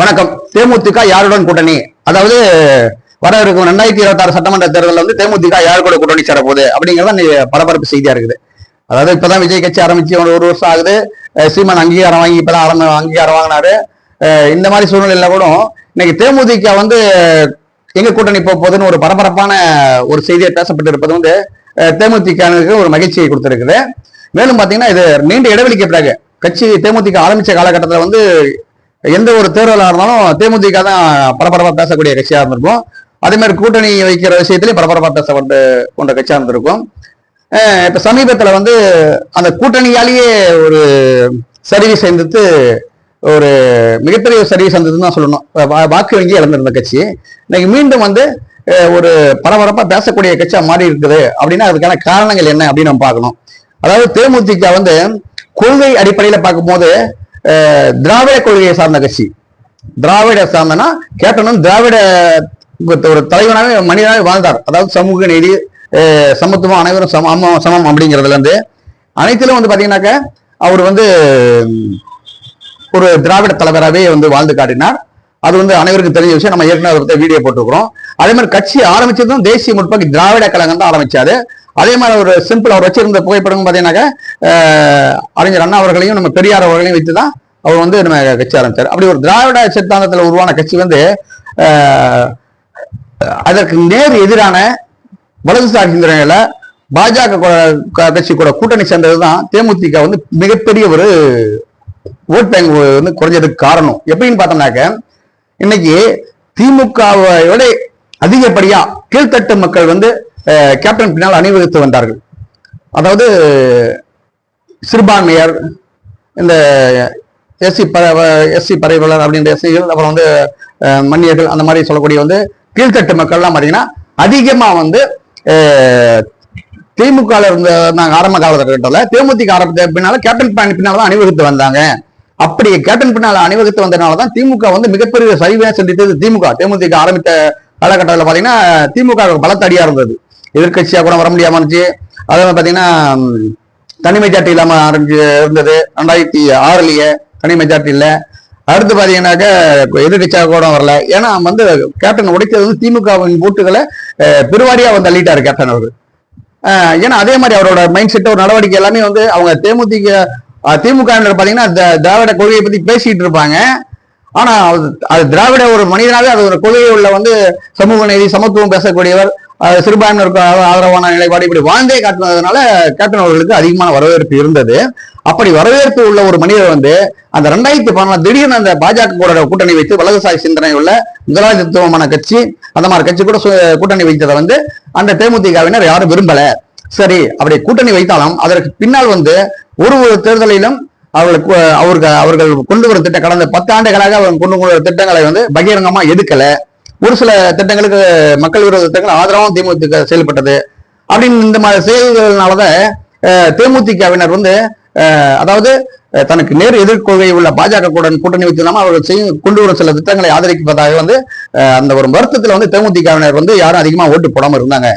வணக்கம். தேமுதிக யாருடன் கூட்டணி? அதாவது வர இருக்கும் ரெண்டாயிரத்தி இருபத்தி ஆறு சட்டமன்ற தேர்தலில் வந்து தேமுதிக யார் கூட கூட்டணி சேரப்போகுது அப்படிங்கிறத அப்படிங்கிறது தான் பரபரப்பு செய்தியா இருக்குது. அதாவது இப்பதான் விஜய் கட்சி ஆரம்பிச்சு ஒரு ஒரு வருஷம் ஆகுது. சீமான் அங்கீகாரம் வாங்கி இப்பதான் ஆரம்ப அங்கீகாரம் வாங்கினாரு. இந்த மாதிரி சூழ்நிலையில கூட இன்னைக்கு தேமுதிக வந்து எங்க கூட்டணி போக போகுதுன்னு ஒரு பரபரப்பான ஒரு செய்தியை பேசப்பட்டு இருப்பது வந்து தேமுதிகனுக்கு ஒரு மகிழ்ச்சியை கொடுத்துருக்குது. மேலும் பாத்தீங்கன்னா இது நீண்ட இடைவெளிக்கு பிறகு கட்சி தேமுதிக ஆரம்பிச்ச காலகட்டத்தில் வந்து எந்த ஒரு தேர்தலாக இருந்தாலும் தேமுதிக தான் பரபரப்பாக பேசக்கூடிய கட்சியாக இருந்திருக்கும். அதே மாதிரி கூட்டணி வைக்கிற விஷயத்திலையும் பரபரப்பா பேசப்பட்டு கொண்ட கட்சியாக இருந்திருக்கும். இப்போ சமீபத்தில் வந்து அந்த கூட்டணியாலேயே ஒரு சரிவு சேர்ந்துட்டு ஒரு மிகப்பெரிய சரிவி சந்ததுன்னு தான் சொல்லணும். வா- வாக்கு வங்கி இழந்திருந்த கட்சி. இன்னைக்கு மீண்டும் வந்து ஒரு பரபரப்பாக பேசக்கூடிய கட்சியாக மாறி இருக்குது. அப்படின்னா அதுக்கான காரணங்கள் என்ன அப்படின்னு நம்ம பார்க்கணும். அதாவது தேமுதிக வந்து கொள்கை அடிப்படையில் பார்க்கும்போது திராவிட கொள்கையை சார்ந்த கட்சி. திராவிட சார்ந்தனா கேட்டனும் திராவிட ஒரு தலைவனாக மனிதனாக வாழ்ந்தார். அதாவது சமூக நீதி சமத்துவம் அனைவரும் சமம் சமம் அப்படிங்கிறதுல இருந்து அனைத்திலும் வந்து பாத்தீங்கன்னாக்க அவர் வந்து ஒரு திராவிட தலைவராகவே வந்து வாழ்ந்து காட்டினார். அது வந்து அனைவருக்கும் தெரிஞ்ச விஷயம். நம்ம ஏற்கனவே அதை வீடியோ போட்டுருக்கிறோம். அதே மாதிரி கட்சி ஆரம்பிச்சதும் தேசிய முற்போக்கு திராவிட கழகம் தான் ஆரம்பிச்சாரு. அதே மாதிரி ஒரு சிம்பிள் அவர் வச்சிருந்த புகைப்படம் பார்த்தீங்கன்னாக்க அறிஞர் அண்ணா அவர்களையும் நம்ம பெரியார் அவர்களையும் வைத்து தான் அவர் வந்து நம்ம கட்சி ஆரம்பிச்சார். அப்படி ஒரு திராவிட சித்தாந்தத்தில் உருவான கட்சி வந்து அதற்கு நேர் எதிரான வலதுசாரி சிந்தனையில பாஜக க- கட்சி கூட கூட்டணி சேர்ந்ததுதான் தேமுதிக வந்து மிகப்பெரிய ஒரு ஓட் பேங்க் வந்து குறைஞ்சதுக்கு காரணம். எப்படின்னு பார்த்தோம்னாக்க இன்னைக்கு திமுகவை விட அதிகப்படியா கீழ்த்தட்டு மக்கள் வந்து கேப்டன் பின்னால் அணிவகுத்து வந்தார்கள். அதாவது சிறுபான்மையர் இந்த எஸ்சி ப எஸ்சி பறைவலர் அப்படின்ற எஸ்சிகள் அப்புறம் வந்து மன்னியர்கள் அந்த மாதிரி சொல்லக்கூடிய வந்து கீழ்த்தட்டு மக்கள்லாம் பார்த்தீங்கன்னா அதிகமாக வந்து திமுக இருந்த நாங்கள் ஆரம்ப காலகட்டத்தில் தேமுதிக ஆரம்பித்த பின்னால கேப்டன் பின்னால பின்னால் தான் அணிவகுத்து வந்தாங்க. அப்படி கேப்டன் பின்னால் அணிவகுத்து வந்ததுனால தான் திமுக வந்து மிகப்பெரிய சரிவை சந்தித்தது திமுக. தேமுதிக ஆரம்பித்த காலகட்டத்தில் பார்த்தீங்கன்னா திமுக பலத்தடியாக இருந்தது. எதிர்கட்சியாக கூட வர முடியாமல் இருந்துச்சு. அதே பார்த்தீங்கன்னா தனி மெஜாரிட்டி இல்லாமல் ஆரம்பிச்சு இருந்தது. ரெண்டாயிரத்தி ஆறுலயே தனி மெஜாரிட்டி இல்லை. அடுத்து பார்த்தீங்கன்னாக்க எதிர்கட்சியாக கூட வரல. ஏன்னா வந்து கேப்டன் உடைத்தது வந்து திமுகவின் ஓட்டுகளை பெருவாரியாக வந்து அள்ளிட்டார் கேப்டன் அவர். ஏன்னா அதே மாதிரி அவரோட மைண்ட் செட் ஒரு நடவடிக்கை எல்லாமே வந்து அவங்க தேமுதிக திமுக பார்த்தீங்கன்னா திராவிட கொள்கையை பத்தி பேசிட்டு இருப்பாங்க. ஆனா அது அது திராவிட ஒரு மனிதனாவே அது ஒரு கொள்கை உள்ள வந்து சமூக நீதி சமத்துவம் பேசக்கூடியவர். சிறுபான்மையினருக்கு ஆதரவான நிலைப்பாடு இப்படி வாழ்ந்தே காட்டினதுனால கேப்டன் அவர்களுக்கு அதிகமான வரவேற்பு இருந்தது. அப்படி வரவேற்பு உள்ள ஒரு மனிதர் வந்து அந்த ரெண்டாயிரத்தி பதினாலு திடீர்னு அந்த பாஜக கூட கூட்டணி வைத்து வலதுசாரி சிந்தனை உள்ள முதலாளித்துவமான கட்சி அந்த மாதிரி கட்சி கூட சு- கூட்டணி வைத்ததை வந்து அந்த தேமுதிகவினர் யாரும் விரும்பல. சரி அப்படி கூட்டணி வைத்தாலும் அதற்கு பின்னால் வந்து ஒரு ஒரு தேர்தலிலும் அவர்களுக்கு அவர்கள் அவர்கள் கொண்டு வரும் திட்டம் கடந்த பத்து ஆண்டுகளாக அவங்க கொண்டு வரும் திட்டங்களை வந்து பகிரங்கமா எடுக்கலை. ஒரு சில திட்டங்களுக்கு மக்கள் விரோத திட்டங்கள் ஆதரவாகவும் தேமுதிக செயல்பட்டது. அப்படின்னு இந்த மாதிரி செயல்கள்னாலதான் தேமுதிகவினர் வந்து அதாவது தனக்கு நேர் எதிர்கொள்கை உள்ள பாஜக கூட கூட்டணி வைத்திருந்தாம அவர்கள் செய்யும் கொண்டு வரும் சில திட்டங்களை ஆதரிப்பதாக வந்து அந்த ஒரு வருத்தத்தில் வந்து தேமுதிகவினர் வந்து யாரும் அதிகமாக ஓட்டு போடாமல் இருந்தாங்க.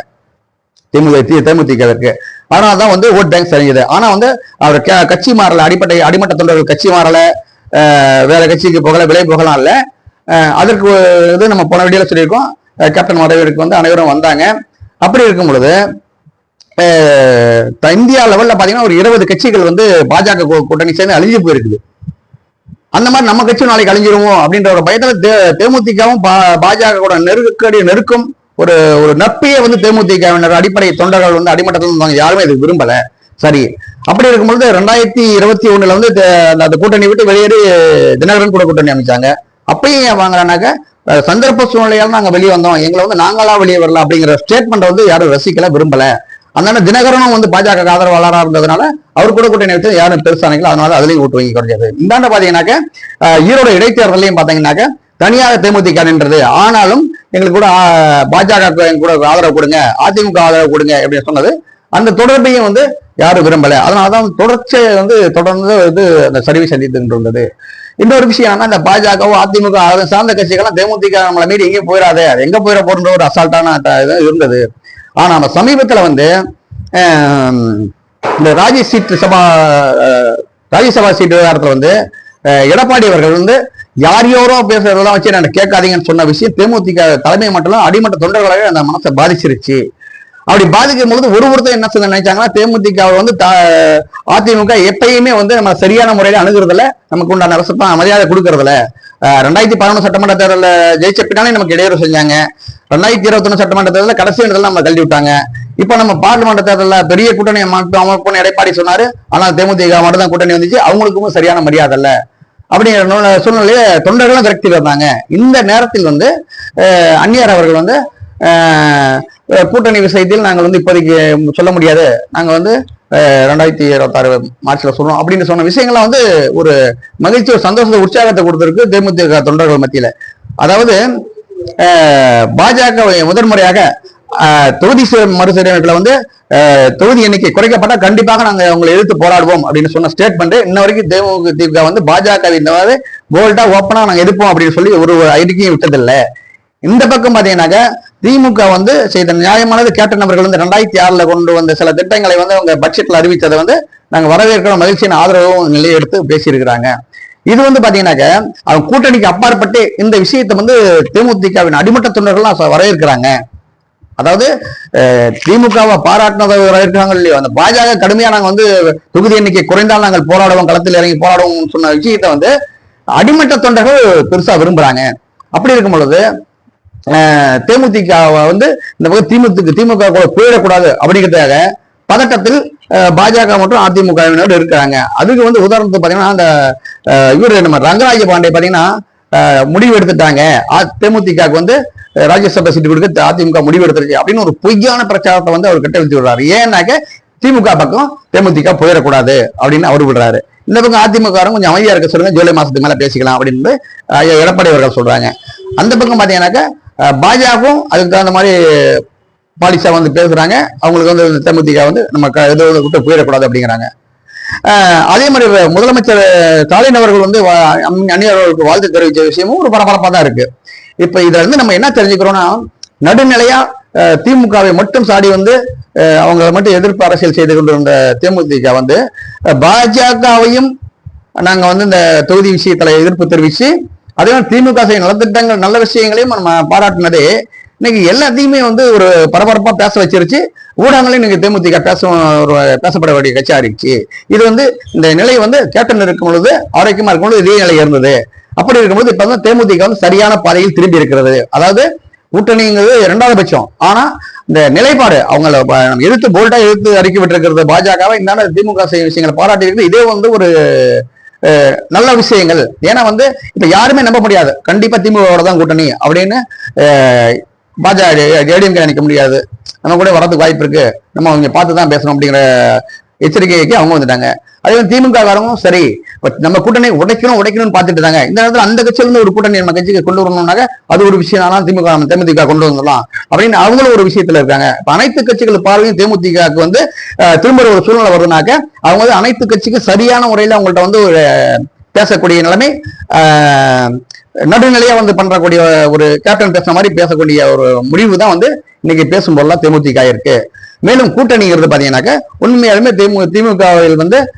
திமுக தேமுதிகவிற்கு. ஆனால் தான் வந்து ஓட் பேங்க் சரிஞ்சது ஆனால் வந்து அவர் கட்சி மாறல அடிப்படை அடிமட்ட தொண்டர்கள் கட்சி மாறல வேற கட்சிக்கு போகல விலை போகலாம் இல்லை. அதற்கு இது நம்ம போன வீடியோவில் சொல்லியிருக்கோம். கேப்டன் வரவேற்கு வந்து அனைவரும் வந்தாங்க. அப்படி இருக்கும் பொழுது த- இந்தியா லெவலில் பார்த்தீங்கன்னா ஒரு இருபது கட்சிகள் வந்து பாஜக கூட்டணி சேர்ந்து அழிஞ்சு போயிருக்குது. அந்த மாதிரி நம்ம கட்சி நாளைக்கு அழிஞ்சிருவோம் அப்படின்ற ஒரு பயத்தில் தே- தேமுதிகவும் பா- பாஜக கூட நெருக்கடி நெருக்கும் ஒரு ஒரு நட்பையே வந்து தேமுதிகவினர் அடிப்படை தொண்டர்கள் வந்து அடிமட்டத்தில் இருந்தாங்க. யாருமே இது விரும்பல. சரி. அப்படி இருக்கும்பொழுது ரெண்டாயிரத்தி இருபத்தி ஒண்ணுல வந்து அந்த கூட்டணி விட்டு வெளியேறி தினகரன் கூட கூட்டணி அமைச்சாங்க. அப்பயும் ஏன் வாங்குறானாக்க சந்தர்ப்ப சூழ்நிலையால நாங்க வெளியே வந்தோம். எங்களை வந்து நாங்களா வெளியே வரல அப்படிங்கிற ஸ்டேட்மெண்ட் வந்து யாரும் ரசிக்கல விரும்பல. அதனால தினகரனும் வந்து பாஜக ஆதரவாளராக இருந்ததுனால அவர் கூட கூட்டணி வச்சு யாரும் பெருசானீங்களோ அதனால அதுலயும் ஓட்டு வாங்கி குறைஞ்சது. இந்தாண்ட பாத்தீங்கன்னாக்க ஈரோட ஈரோடு இடைத்தேர்தலையும் பாத்தீங்கன்னாக்க தனியாக தேமுதிக நின்றது. ஆனாலும் எங்களுக்கு கூட பாஜக கூட ஆதரவு கொடுங்க அதிமுக ஆதரவு கொடுங்க அப்படின்னு சொன்னது. அந்த தொடர்பையும் வந்து யாரும் விரும்பல. அதனாலதான் தொடர்ச்சியை வந்து தொடர்ந்து வந்து அந்த சரிவை சந்தித்து இருந்தது இன்னொரு விஷயம் என்னன்னா இந்த பாஜகவும் அதிமுக அதை சார்ந்த கட்சிகள்லாம் தேமுதிக நம்மளை மீறி எங்கேயும் போயிடாதே அது எங்க போயிட போன்ற ஒரு அசால்ட்டான இது இருந்தது. ஆனா நம்ம சமீபத்துல வந்து இந்த ராஜ்ய சீட்டு சபா ராஜ்யசபா சீட்டு விவகாரத்துல வந்து எடப்பாடி அவர்கள் வந்து யார் யாரோ பேசுறதெல்லாம் வச்சு என்ன கேட்காதீங்கன்னு சொன்ன விஷயம் தேமுதிக தலைமை மட்டும் அடிமட்ட தொண்டர்களாக அந்த மனசை பாதிச்சிருச்சு. அப்படி பாதிக்கும் பொழுது ஒரு ஒருத்தர் என்ன சொல்ல நினைச்சாங்கன்னா தேமுதிக வந்து அதிமுக எப்பயுமே வந்து நம்ம சரியான முறையில அணுகிறதுல நமக்கு உண்டான அரசு மரியாதை கொடுக்கறதுல ரெண்டாயிரத்தி பதினொன்று சட்டமன்ற தேர்தலில் ஜெயிச்ச பின்னாலே நமக்கு இடையூறு செஞ்சாங்க. ரெண்டாயிரத்தி இருபத்தொன்னு சட்டமன்ற தேர்தலில் கடைசி இடத்துல நம்ம தள்ளி விட்டாங்க. இப்போ நம்ம பார்லிமெண்ட் தேர்தலில் பெரிய கூட்டணி அமைப்பு அமைப்புன்னு எடப்பாடி சொன்னாரு. ஆனால் தேமுதிக மட்டும் தான் கூட்டணி வந்துச்சு. அவங்களுக்கும் சரியான மரியாதை இல்லை. அப்படிங்கிற நூ- சூழ்நிலையில தொண்டர்களும் விரக்தி வந்தாங்க இந்த நேரத்தில் வந்து அந்நியார் அந்நியர் அவர்கள் வந்து கூட்டணி விஷயத்தில் நாங்கள் வந்து இப்போதைக்கு சொல்ல முடியாது நாங்கள் வந்து ரெண்டாயிரத்தி இருபத்தாறு மார்ச்ல சொல்றோம். அப்படின்னு சொன்ன விஷயங்கள்லாம் வந்து ஒரு மகிழ்ச்சி ஒரு சந்தோஷத்தை உற்சாகத்தை கொடுத்துருக்கு தேமுதிக தொண்டர்கள் மத்தியில. அதாவது பாஜக முதன்முறையாக தொகுதி மறுசீரமைப்புல வந்து தொகுதி எண்ணிக்கை குறைக்கப்பட்டா கண்டிப்பாக நாங்க உங்களை எதிர்த்து போராடுவோம் அப்படின்னு சொன்ன ஸ்டேட்மெண்ட் இன்ன வரைக்கும் தேமுதிக வந்து பாஜக இந்த மாதிரி போல்டா ஓப்பனா நாங்க எதிர்ப்போம் அப்படின்னு சொல்லி ஒரு ஐடிக்கையும் விட்டதில்ல. இந்த பக்கம் பாத்தீங்கன்னாக்க திமுக வந்து செய்த நியாயமானது கேப்டன் அவர்கள் வந்து ரெண்டாயிரத்தி ஆறுல கொண்டு வந்த சில திட்டங்களை வந்து அவங்க பட்ஜெட்ல அறிவித்ததை வந்து நாங்கள் வரவேற்கிறோம். மகிழ்ச்சியின் ஆதரவும் நிலையெடுத்து பேசியிருக்கிறாங்க. இது வந்து பாத்தீங்கன்னாக்க அவங்க கூட்டணிக்கு அப்பாற்பட்டு இந்த விஷயத்தை வந்து தேமுதிகவின் அடிமட்ட தொண்டர்கள்லாம் வரவேற்கிறாங்க. அதாவது திமுகவை பாராட்டினதை வரவேற்கிறாங்க இல்லையோ அந்த பாஜக கடுமையா நாங்கள் வந்து தொகுதி எண்ணிக்கை குறைந்தால் நாங்கள் போராடுவோம் களத்தில் இறங்கி போராடுவோம் சொன்ன விஷயத்தை வந்து அடிமட்ட தொண்டர்கள் பெருசா விரும்புறாங்க. அப்படி இருக்கும் பொழுது தேமுதிக வந்து இந்த பக்கம் திமுக திமுக கூட போயிடக்கூடாது அப்படிங்கிறதுக்காக பதட்டத்தில் பாஜக மற்றும் அதிமுகவினோடு இருக்கிறாங்க. அதுக்கு வந்து உதாரணத்துக்கு பாத்தீங்கன்னா அந்த இவர் நம்ம ரங்கராஜ பாண்டே பாத்தீங்கன்னா முடிவு எடுத்துட்டாங்க. தேமுதிகவுக்கு வந்து ராஜ்யசபா சீட்டு கொடுக்க அதிமுக முடிவு எடுத்துருச்சு அப்படின்னு ஒரு பொய்யான பிரச்சாரத்தை வந்து அவர் கட்ட எழுதி விடுறாரு. ஏன்னாக்க திமுக பக்கம் தேமுதிக போயிடக்கூடாது அப்படின்னு அவர் விடுறாரு. இந்த பக்கம் அதிமுக கொஞ்சம் அமைதியா இருக்க சொல்லுங்க. ஜூலை மாசத்துக்கு மேல பேசிக்கலாம் அப்படின்னு ஐயா எடப்பாடி அவர்கள் சொல்றாங்க. அந்த பக்கம் பாத்தீங்கன்னாக்க பாஜகவும் அதுக்கு தகுந்த மாதிரி பாலிசா வந்து பேசுறாங்க. அவங்களுக்கு வந்து இந்த தேமுதிக வந்து நம்ம க- இதை விட்டு போயிடக்கூடாது அப்படிங்கிறாங்க. அதே மாதிரி முதலமைச்சர் ஸ்டாலின் அவர்கள் வந்து வ- அம்- வாழ்த்து தெரிவித்த விஷயமும் ஒரு பரபரப்பாக தான் இருக்கு. இப்ப இதுல இருந்து நம்ம என்ன தெரிஞ்சுக்கிறோம்னா நடுநிலையா திமுகவை மட்டும் சாடி வந்து அஹ், அவங்க மட்டும் எதிர்ப்பு அரசியல் செய்து கொண்டிருந்த தேமுதிக வந்து பாஜகவையும் நாங்க வந்து இந்த தொகுதி விஷயத்துல எதிர்ப்பு தெரிவிச்சு அதே மாதிரி திமுக செய்ய நலத்திட்டங்கள் நல்ல விஷயங்களையும் நம்ம பாராட்டினதே. இன்னைக்கு எல்லாத்தையுமே வந்து ஒரு பரபரப்பா பேச வச்சிருச்சு. ஊடகங்களையும் இன்னைக்கு தேமுதிக பேச ஒரு பேசப்பட வேண்டிய கட்சி ஆரம்பிச்சு இது வந்து இந்த நிலை வந்து கேப்டன் இருக்கும் பொழுது ஆரோக்கியமா இருக்கும் பொழுது இதே நிலை இருந்தது. அப்படி இருக்கும்போது இப்ப வந்து தேமுதிக வந்து சரியான பாதையில் திரும்பி இருக்கிறது. அதாவது கூட்டணிங்கிறது இரண்டாவது பட்சம். ஆனா இந்த நிலைப்பாடு அவங்கள நம்ம எதிர்த்து போல்டா எதிர்த்து அறிக்கை விட்டிருக்கிறது பாஜகவை இந்த திமுக செய்ய விஷயங்களை பாராட்டி இருக்குது இதே வந்து ஒரு நல்ல விஷயங்கள் ஏன்னா வந்து இப்ப யாருமே நம்ப முடியாது கண்டிப்பா திமுகவோட தான் கூட்டணி அப்படின்னு அஹ், பாஜக ஏடிஎம்கே நினைக்க முடியாது நம்ம கூட வரதுக்கு வாய்ப்பு இருக்கு நம்ம அவங்க பார்த்து தான் பேசணும் அப்படிங்கிற எச்சரிக்கைக்கு அவங்க வந்துட்டாங்க. அதே மாதிரி திமுக காரங்களும் சரி பட் நம்ம கூட்டணி உடைக்கணும் உடைக்கணும்னு பார்த்துட்டு இருந்தாங்க இந்த நேரத்தில் அந்த கட்சியில இருந்து ஒரு கூட்டணி நம்ம கட்சிக்கு கொண்டு வரணும்னாக்க அது ஒரு விஷயம். திமுக நம்ம தேமுதிக கொண்டு வந்துடலாம் அப்படின்னு அவங்களும் ஒரு விஷயத்துல இருக்காங்க. இப்ப அனைத்து கட்சிகள் பார்வையும் தேமுதிகவுக்கு வந்து திரும்ப ஒரு சூழ்நிலை வருதுனாக்க அவங்க வந்து அனைத்து கட்சிக்கும் சரியான முறையில அவங்கள்ட்ட வந்து ஒரு பேசக்கூடிய நிலைமை ஆஹ், நடுநிலையா வந்து பண்றக்கூடிய ஒரு கேப்டன் பேசுற மாதிரி பேசக்கூடிய ஒரு முடிவு தான் வந்து இன்னைக்கு பேசும்போதெல்லாம் தேமுதிக இருக்கு மேலும் கூட்டணிங்கிறது பார்த்தீங்கன்னாக்க உண்மையாலுமே திமுக திமுகவில் வந்து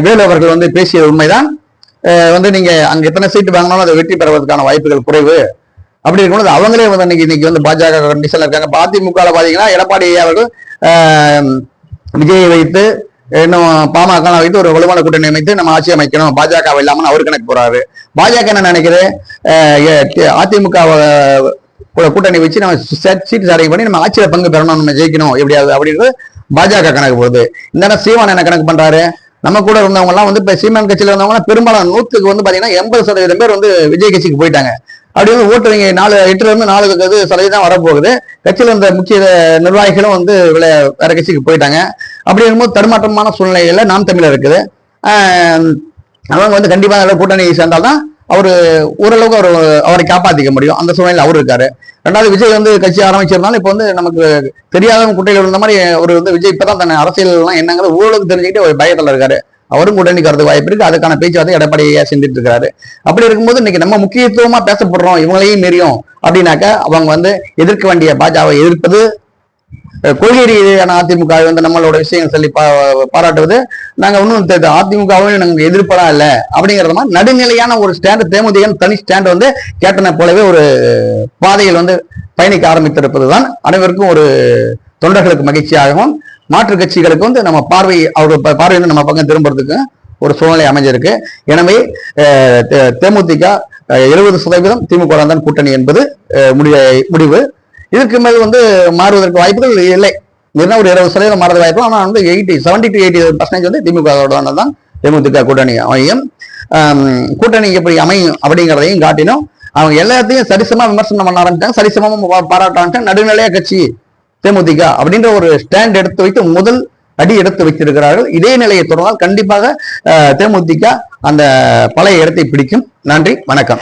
வேலு அவர்கள் வந்து பேசிய உண்மைதான். வந்து நீங்க அங்க எத்தனை சீட்டு வாங்கினாலும் அதை வெற்றி பெறுவதற்கான வாய்ப்புகள் குறைவு. அப்படி இருக்கும்போது அவங்களே வந்து இன்னைக்கு இன்னைக்கு வந்து பாஜக கண்டிஷன்ல இருக்காங்க. அதிமுகவில் பார்த்தீங்கன்னா எடப்பாடி அவர்கள் விஜயை வைத்து இன்னும் பாமக வைத்து ஒரு வலுவான கூட்டணி அமைத்து நம்ம ஆட்சி அமைக்கணும். பாஜக இல்லாமல் அவர் கணக்கு போறாரு. பாஜக என்ன நினைக்குது? ஏ- அதிமுக கூட்டணி வச்சு நம்ம சீட்டு சாரிங் பண்ணி நம்ம ஆட்சியில பங்கு பெறணும் நம்ம ஜெயிக்கணும் எப்படியாவது அப்படின்றது பாஜக கணக்கு போகுது இந்த நேரம் சீமான் என்ன கணக்கு பண்றாரு? நம்ம கூட இருந்தவங்க எல்லாம் வந்து இப்ப சீமான் கட்சியில இருந்தவங்க பெரும்பாலான நூத்துக்கு வந்து பாத்தீங்கன்னா எண்பது சதவீதம் பேர் வந்து விஜய் கட்சிக்கு போயிட்டாங்க. அப்படி வந்து ஓட்டுவீங்க நாலு எட்டுல இருந்து நாலு இது சதவீதம் வரப்போகுது. கட்சியில இருந்த முக்கிய நிர்வாகிகளும் வந்து வேற கட்சிக்கு போயிட்டாங்க. அப்படி இருக்கும்போது தடுமாற்றமான சூழ்நிலையில நாம் தமிழர் இருக்குது. அவங்க வந்து கண்டிப்பாக அதில் கூட்டணி சேர்ந்தால்தான் அவர் ஓரளவுக்கு அவர் அவரை காப்பாற்றிக்க முடியும். அந்த சூழ்நிலையில் அவர் இருக்காரு. ரெண்டாவது விஜய் வந்து கட்சி ஆரம்பிச்சிருந்தாலும் இப்போ வந்து நமக்கு தெரியாதவங்க குட்டையில் இருந்த மாதிரி அவர் வந்து விஜய் இப்பதான் தன்னை அரசியல்லாம் என்னங்கிறது ஓரளவுக்கு தெரிஞ்சுக்கிட்டு ஒரு பயத்தில் இருக்காரு. அவரும் கூட்டணி வரதுக்கு வாய்ப்பு இருக்கு. அதுக்கான பேச்சுவார்த்தை எடப்பாடியா செஞ்சுட்டு இருக்காரு. அப்படி இருக்கும்போது இன்னைக்கு நம்ம முக்கியத்துவமா பேசப்படுறோம். இவங்களையும் மீறியும் அப்படின்னாக்க அவங்க வந்து எதிர்க்க வேண்டிய பாஜகவை எதிர்ப்பது கொள்கை ரீதியான அதிமுக வந்து நம்மளோட விஷயங்கள் சொல்லி பா பாராட்டுவது நாங்க ஒன்றும் அதிமுகவும் நாங்க எதிர்ப்பெல்லாம் இல்லை அப்படிங்கிறது மாதிரி நடுநிலையான ஒரு ஸ்டாண்ட் தேமுதிக தனி ஸ்டாண்ட் வந்து கேட்டனை போலவே ஒரு பாதையில் வந்து பயணிக்க ஆரம்பித்திருப்பதுதான் அனைவருக்கும் ஒரு தொண்டர்களுக்கு மகிழ்ச்சியாகவும் மாற்று கட்சிகளுக்கு வந்து நம்ம பார்வை அவர் பார்வை வந்து நம்ம பக்கம் திரும்புறதுக்கு ஒரு சூழ்நிலை அமைஞ்சிருக்கு. எனவே தே- தேமுதிக எழுபது சதவீதம் திமுக தான் கூட்டணி என்பது முடிவு. இதுக்கு மேல் வந்து மாறுவதற்கு வாய்ப்புகள் இல்லை. இல்லைன்னா ஒரு இருபது சதவீதம் மாறது வாய்ப்பு ஆனால் வந்து eighty seventy to eighty percentage வந்து திமுக தான் தேமுதிக கூட்டணி அமையும். கூட்டணி எப்படி அமையும் அப்படிங்கிறதையும் காட்டினோம். அவங்க எல்லாத்தையும் சரிசமா விமர்சனம் பண்ண ஆரம்பிச்சாங்க சரிசமாக பா- நடுநிலையா கட்சி தேமுதிக அப்படின்ற ஒரு ஸ்டாண்ட் எடுத்து வைத்து முதல் அடி எடுத்து வைத்திருக்கிறார்கள். இதே நிலையை தொடர்ந்தால் கண்டிப்பாக தேமுதிக அந்த பழைய இடத்தை பிடிக்கும். நன்றி வணக்கம்.